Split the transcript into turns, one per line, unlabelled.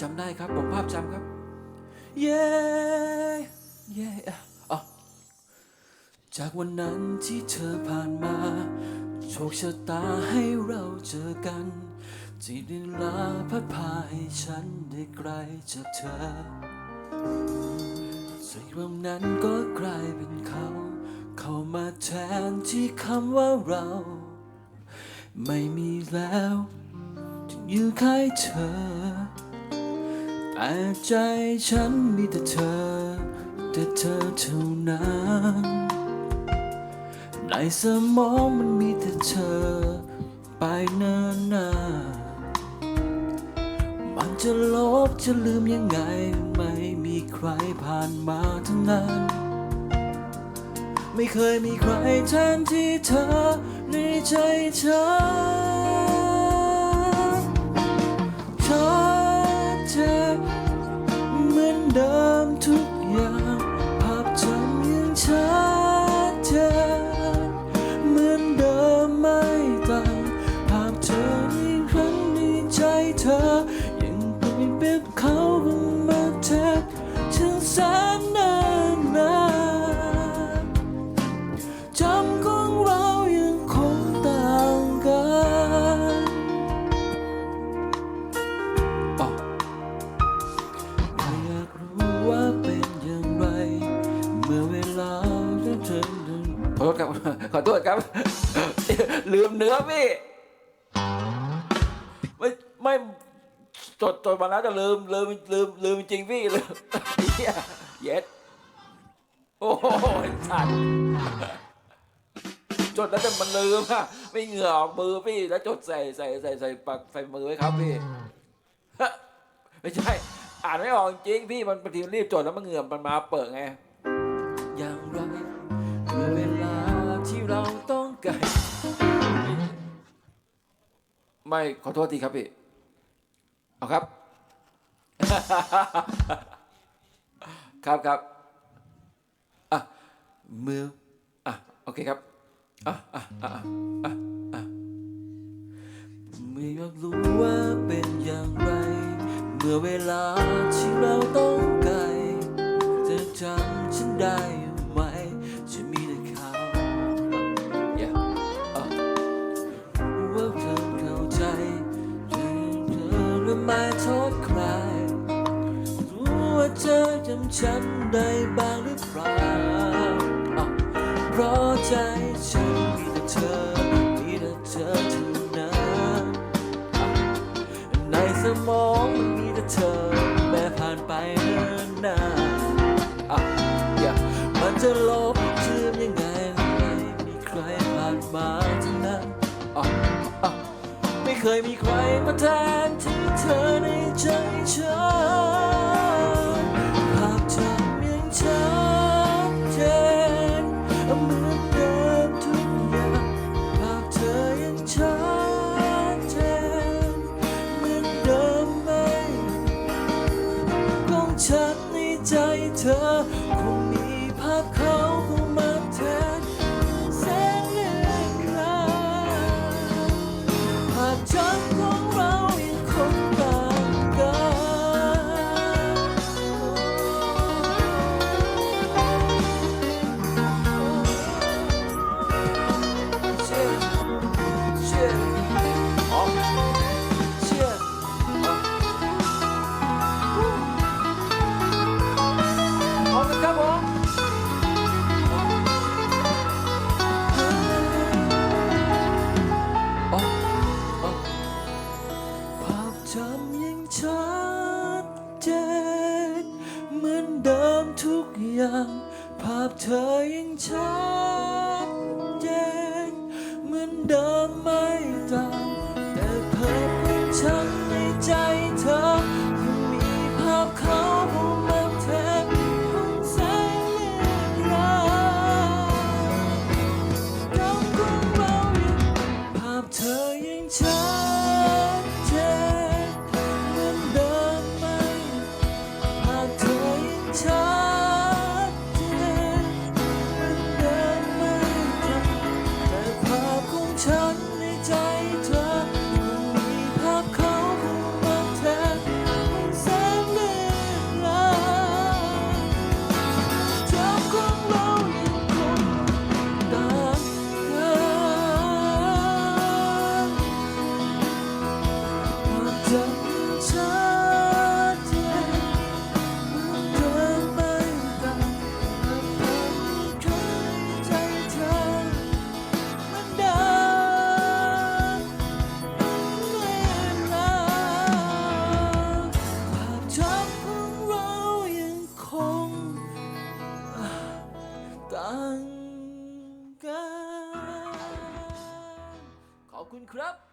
จำได้ครับ ผมภาพจำครับ เย้เย้อะจากวันนั้นที่เธอผ่านมา โชคชะตาให้เราเจอกันที่ดินลาพัดพาให้ฉันได้ไกลจากเธอสิ่งเ่านั้นก็กลายเป็นเขา เข้ามาแทนที่คำว่าเรา ไม่มีแล้วจึงยู่ใกล้เธอ แต่ใจฉันมีแต่เธอ แต่เธอเท่านั้น ในสมองมันมีแต่เธอ ไปนิ่นนามันจะลบจะลืมยังไง ไม่มีใครผ่านมาทั้งนั้น ไม่เคยมีใครแทนที่เธอในใจฉัน ขอโทษครับ ลืมเนื้อพี่ ไม่ไม่จดจดมาแล้วจะลืมลืมลืมลืมจริงพี่ลืมเหี้ยเย็ดโอ้โหสัตว์จดแล้วแต่มันลืมอะไม่เหงื่อออกมือพี่ แล้วจดใส่ใส่ใส่ใส่ปากใส่มือไว้ครับพี่ไม่ใช่ อ่านไม่ออกจริงพี่มันบางทีรีบจดแล้วมันเหงื่อมันมาเปิดไงย่างไรเมื่อเวลา เราต้องไกลไม่ขอโทษทีครับพี่ เอาครับ ครับครับอะมืออะโอเคครับอะอะอะอะอะไม่อยากรู้ว่าเป็นอย่างไร เมื่อเวลาที่เราต้อง ม่โทษใคร รู้ว่าเธอจำฉันได้บ้างหรือเปล่าเพราะใจฉันมีแต่เธอ มีแต่เธอเท่านั้นในสมองมันมีแต่เธอ แม้ผ่านไปเนิ่นนานอะมันจะลบ เคยมีใครมาแทนที่เธอในใจฉันภาพจำยังชัดเจนเหมือนเดิมทุกอย่างภาพเธอยังชัดเจนเหมือนเดิมไหมของฉันในใจเธอ
Minecraft